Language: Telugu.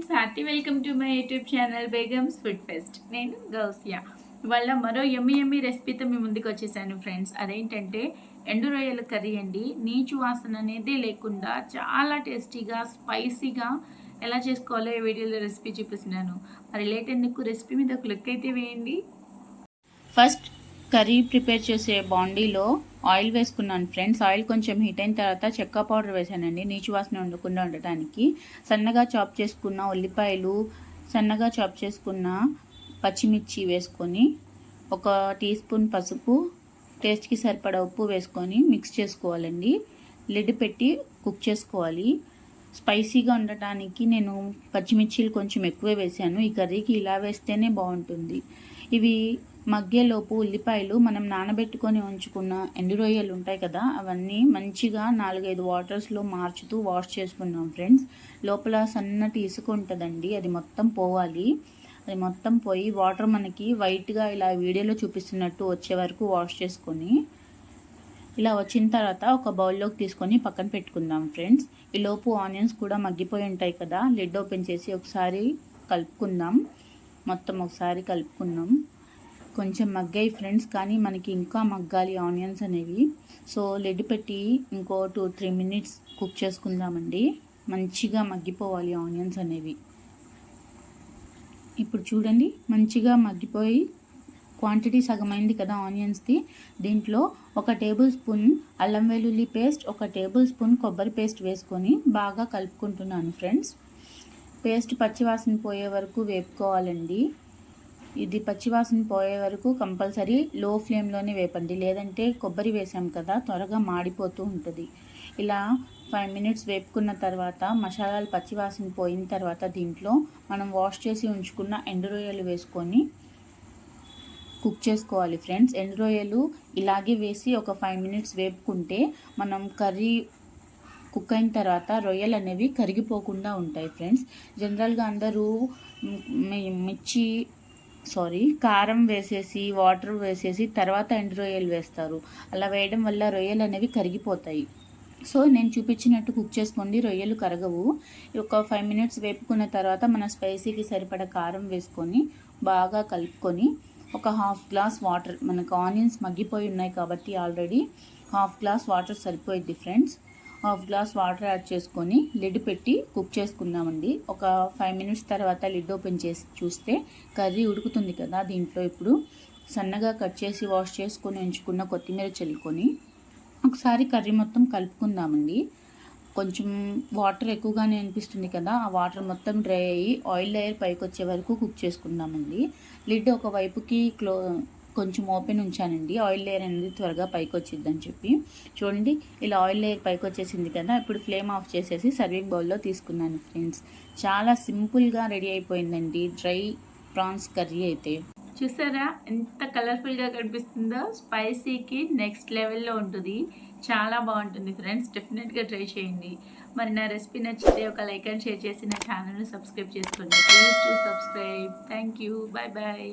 Friends hearty welcome to my YouTube channel Begums food fest. నేను గౌసియా. ఇవాళ మరో ఎమ్మి ఎమ్మి రెసిపీతో మీ ముందుకు వచ్చేసాను ఫ్రెండ్స్. అదేంటంటే ఎండు రొయ్యల కర్రీ అండి. నీచు వాసన అనేది లేకుండా చాలా టేస్టీగా స్పైసీగా ఎలా చేసుకోవాలో ఈ వీడియోలో రెసిపీ చూపిస్తున్నాను. మరి లేట్ ఎందుకు? రెసిపీ మీద ఒక లుక్ అయితే వేయండి. ఫస్ట్ కర్రీ ప్రిపేర్ చేసే బాండీలో ఆయిల్ వేసుకున్నాను ఫ్రెండ్స్. ఆయిల్ కొంచెం హీట్ అయిన తర్వాత చెక్క పౌడర్ వేసానండి. నీచు వాసన ఉండకుండా ఉండటానికి. సన్నగా చాప్ చేసుకున్న ఉల్లిపాయలు సన్నగా చాప్ చేసుకున్న పచ్చిమిర్చి వేసుకొని ఒక టీ స్పూన్ పసుపు టేస్ట్కి సరిపడా ఉప్పు వేసుకొని మిక్స్ చేసుకోవాలండి. లిడ్ పెట్టి కుక్ చేసుకోవాలి. స్పైసీగా ఉండటానికి నేను పచ్చిమిర్చీలు కొంచెం ఎక్కువే వేసాను. ఈ కర్రీకి ఇలా వేస్తేనే బాగుంటుంది. ఇవి మగ్గేలోపు ఉల్లిపాయలు మనం నానబెట్టుకొని ఉంచుకున్న ఎండు రొయ్యలు ఉంటాయి కదా అవన్నీ మంచిగా నాలుగైదు వాటర్స్లో మార్చుతూ వాష్ చేసుకున్నాం ఫ్రెండ్స్. లోపల సన్నటి ఇసుక ఉంటుందండి అది మొత్తం పోవాలి. అది మొత్తం పోయి వాటర్ మనకి వైట్గా ఇలా వీడియోలో చూపిస్తున్నట్టు వచ్చే వరకు వాష్ చేసుకొని ఇలా వచ్చిన తర్వాత ఒక బౌల్లోకి తీసుకొని పక్కన పెట్టుకుందాం ఫ్రెండ్స్. ఈ లోపు ఆనియన్స్ కూడా మగ్గిపోయి ఉంటాయి కదా లిడ్ ఓపెన్ చేసి ఒకసారి కలుపుకుందాం. మొత్తం ఒకసారి కలుపుకుందాం. కొంచెం మగ్గాయి ఫ్రెండ్స్ కానీ మనకి ఇంకా మగ్గాలి ఆనియన్స్ అనేవి. సో లెడ్ పెట్టి ఇంకో టూ త్రీ మినిట్స్ కుక్ చేసుకుందామండి. మంచిగా మగ్గిపోవాలి ఆనియన్స్ అనేవి. ఇప్పుడు చూడండి మంచిగా మగ్గిపోయి క్వాంటిటీ సగమైంది కదా ఆనియన్స్ది. దీంట్లో ఒక టేబుల్ స్పూన్ అల్లం వెల్లుల్లి పేస్ట్ ఒక టేబుల్ స్పూన్ కొబ్బరి పేస్ట్ వేసుకొని బాగా కలుపుకుంటున్నాను ఫ్రెండ్స్. పేస్ట్ పచ్చివాసన పోయే వరకు వేపుకోవాలండి. ఇది పచ్చివాసన పోయే వరకు కంపల్సరీ లో ఫ్లేమ్లోనే వేపండి. లేదంటే కొబ్బరి వేసాం కదా త్వరగా మాడిపోతూ ఉంటుంది. ఇలా ఫైవ్ మినిట్స్ వేపుకున్న తర్వాత మసాలాలు పచ్చివాసన పోయిన తర్వాత దీంట్లో మనం వాష్ చేసి ఉంచుకున్న ఎండు రొయ్యలు వేసుకొని కుక్ చేసుకోవాలి ఫ్రెండ్స్. ఎండు రొయ్యలు ఇలాగే వేసి ఒక ఫైవ్ మినిట్స్ వేపుకుంటే మనం కర్రీ కుక్ అయిన తర్వాత రొయ్యలు అనేవి కరిగిపోకుండా ఉంటాయి ఫ్రెండ్స్. జనరల్గా అందరూ మిర్చి సారీ కారం వేసేసి వాటర్ వేసేసి తర్వాత ఎండు రొయ్యలు వేస్తారు. అలా వేయడం వల్ల రొయ్యలు అనేవి కరిగిపోతాయి. సో నేను చూపించినట్టు కుక్ చేసుకోండి. రొయ్యలు కరగవు. ఒక ఫైవ్ మినిట్స్ వేపుకున్న తర్వాత మన స్పైసీకి సరిపడ కారం వేసుకొని బాగా కలుపుకొని ఒక హాఫ్ గ్లాస్ వాటర్ మనకు ఆనియన్స్ మగ్గిపోయి ఉన్నాయి కాబట్టి ఆల్రెడీ హాఫ్ గ్లాస్ వాటర్ సరిపోయిద్ది friends half glass water add చేసుకొని లిడ్ పెట్టి కుక్ చేసుకుందామండి. ఒక ఫైవ్ మినిట్స్ తర్వాత లిడ్ ఓపెన్ చేసి చూస్తే కర్రీ ఉడుకుతుంది కదా దీంట్లో ఇప్పుడు. సన్నగా కట్ చేసి వాష్ చేసుకొని ఉంచుకున్న కొత్తిమీర చల్లుకొని ఒకసారి కర్రీ మొత్తం కలుపుకుందామండి. కొంచెం వాటర్ ఎక్కువగానే అనిపిస్తుంది కదా ఆ వాటర్ మొత్తం డ్రై అయ్యి ఆయిల్ లేయర్ పైకి వచ్చే వరకు కుక్ చేసుకుందామండి. లిడ్ ఒక వైపుకి క్లో కొంచెం ఓపెన్ ఉంచానండి. ఆయిల్ లేయర్ అనేది త్వరగా పైకి వచ్చిద్దని చెప్పి. చూడండి ఇలా ఆయిల్ లేయర్ పైకి వచ్చేసింది కదా ఇప్పుడు ఫ్లేమ్ ఆఫ్ చేసేసి సర్వింగ్ బౌల్లో తీసుకున్నాను ఫ్రెండ్స్. చాలా సింపుల్గా రెడీ అయిపోయిందండి డ్రై ప్రాన్స్ కర్రీ అయితే. చూసారా ఎంత కలర్ఫుల్గా కనిపిస్తుందో స్పైసీకి నెక్స్ట్ లెవెల్లో ఉంటుంది. చాలా బాగుంటుంది ఫ్రెండ్స్ డెఫినెట్గా ట్రై చేయండి. మరి నా రెసిపీ నచ్చితే ఒక లైక్ అండ్ షేర్ చేసి నా ఛానల్ని సబ్స్క్రైబ్ చేసుకోండి. Please to subscribe. Thank you bye bye.